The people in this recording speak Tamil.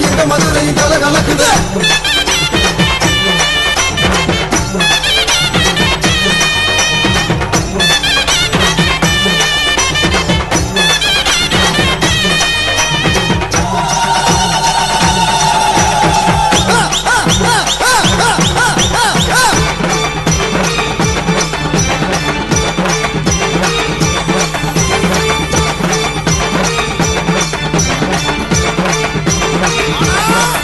மதுரையும் கல கலக்குது கல